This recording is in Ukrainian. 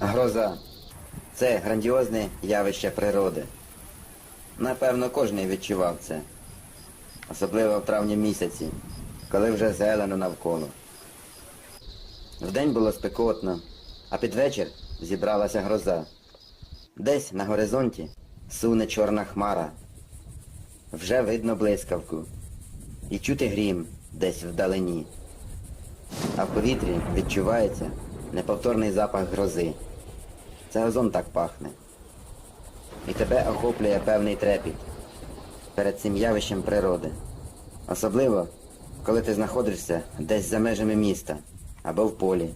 Гроза це грандіозне явище природи. Напевно, кожен відчував це. Особливо в травні місяці, коли вже зелено навколо. Вдень було спекотно, а під вечір зібралася гроза. Десь на горизонті суне чорна хмара. Вже видно блискавку. І чути грім десь вдалині. А в повітрі відчувається неповторний запах грози. Це озон так пахне. І тебе охоплює певний трепіт перед цим явищем природи. Особливо, коли ти знаходишся десь за межами міста або в полі.